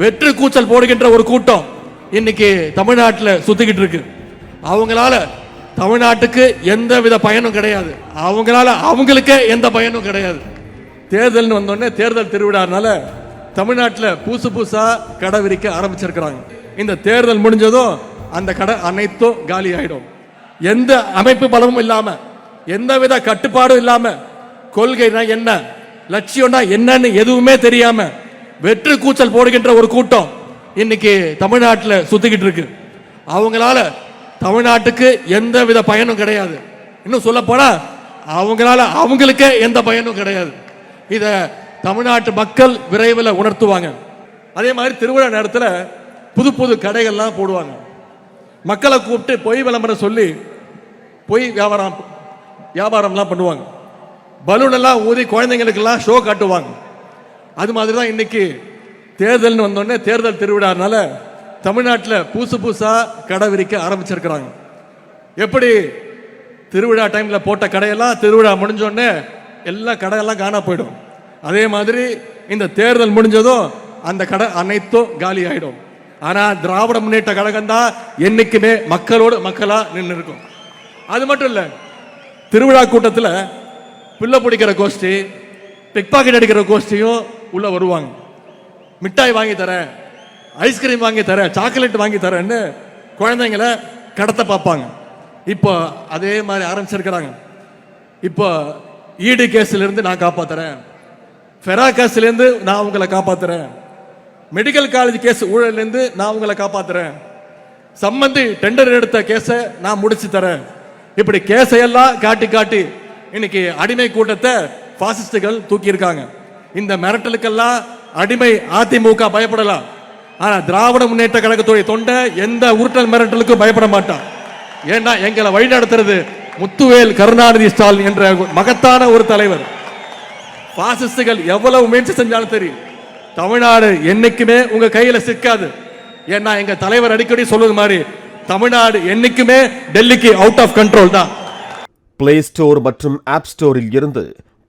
வெற்று கூச்சல் போடுகின்ற ஒரு கூட்டம் இன்னைக்கு தமிழ்நாட்டில் சுத்திக்கிட்டு இருக்கு. அவங்களால தமிழ்நாட்டுக்கு எந்த வித பயனும் கிடையாது. அவங்களால அவங்களுக்கே எந்த பயனும் கிடையாது. தேர்தல்னு வந்தோடனே தேர்தல் திருவிழானால தமிழ்நாட்டில் புதுசு புதுசாக கடை விரிக்க ஆரம்பிச்சிருக்கிறாங்க. இந்த தேர்தல் முடிஞ்சதும் அந்த கடை அனைத்தும் காலி ஆயிடும். எந்த அமைப்பு பலமும் இல்லாம எந்த வித கட்டுப்பாடும் இல்லாம கொள்கைனா என்ன லட்சியம்னா என்னன்னு எதுவுமே தெரியாமல் வெற்று கூச்சல் போடுகின்ற ஒரு கூட்டம் இன்னைக்கு தமிழ்நாட்டில் சுத்திக்கிட்டு இருக்கு. அவங்களால தமிழ்நாட்டுக்கு எந்த வித பயனும் கிடையாது. இன்னும் சொல்ல போனா அவங்களால அவங்களுக்கே எந்த பயனும் கிடையாது. இத தமிழ்நாட்டு மக்கள் விரைவில் உணர்த்துவாங்க. அதே மாதிரி திருவிழா நேரத்தில் புது புது கடைகள்லாம் போடுவாங்க. மக்களை கூப்பிட்டு பொய் விளம்பரம் சொல்லி பொய் வியாபாரம் வியாபாரம்லாம் பண்ணுவாங்க. பலூன் எல்லாம் ஊதி குழந்தைங்களுக்கெல்லாம் ஷோ காட்டுவாங்க. அது மாதிரி தான் இன்னைக்கு தேர்தல்னு வந்தோடனே தேர்தல் திருவிழானால தமிழ்நாட்டில் புதுசு புதுசாக கடை விரிக்க ஆரம்பிச்சிருக்கிறாங்க. எப்படி? திருவிழா டைமில் போட்ட கடையெல்லாம் திருவிழா முடிஞ்சோடனே எல்லா கடையெல்லாம் காணா போயிடும். அதே மாதிரி இந்த தேர்தல் முடிஞ்சதும் அந்த கடை அனைத்தும் காலி ஆகிடும் ஆனால் திராவிட முன்னேற்ற கழகம் தான் என்றைக்குமே மக்களோடு மக்களாக நின்று இருக்கும். அது மட்டும் இல்லை திருவிழா கூட்டத்தில் பிள்ளை பிடிக்கிற கோஷ்டி பிக் பாக்கெட் அடிக்கிற கோஷ்டியும் உள்ளே வருவாங்க. மிட்டாய் வாங்கி தரேன் ஐஸ்கிரீம் வாங்கி தரேன் சாக்லேட் வாங்கி தரேன்னு குழந்தைங்கள கடத்த பார்ப்பாங்க. இப்போ அதே மாதிரி ஆரம்பிச்சிருக்கிறாங்க. இப்போ ஈடு கேஸ்லேருந்து நான் காப்பாற்றுறேன் ஃபெரா கேஸ்லேருந்து நான் உங்களை காப்பாற்றுறேன் மெடிக்கல் காலேஜ் கேஸ் ஊழல்லேருந்து நான் உங்களை காப்பாத்துறேன். சம்பந்தி டெண்டர் எடுத்த கேஸை நான் முடிச்சு தரேன். இப்படி கேஸை எல்லாம் காட்டி காட்டி இன்னைக்கு அடிமை கூட்டத்தை பாசிஸ்டுகள் தூக்கியிருக்காங்க. இந்த மிரட்டலுக்கெல்லாம் அடிமை அதிமுக பயப்படலாம். ஆனா திராவிட முன்னேற்ற கழகத்துடைய தொண்டை எந்த உருட்டல் மிரட்டலுக்கும் பயப்பட மாட்டான். ஏன்னா எங்களை வழிநடத்துறது முத்துவேல் கருணாநிதி ஸ்டாலின் என்ற மகத்தான ஒரு தலைவர். பாசிஸ்டுகள் எவ்வளவு முயற்சி செஞ்சாலும் தெரியும் தமிழ்நாடு என்னைக்குமே உங்க கையில சிக்காது. ஏன்னா எங்க தலைவர் அடிக்கடி சொல்லுவது மாதிரி தமிழ்நாடு என்னைக்குமே டெல்லிக்கு அவுட் ஆஃப் கண்ட்ரோல் தான். பிளே ஸ்டோர் மற்றும் ஆப் ஸ்டோரில் இருந்து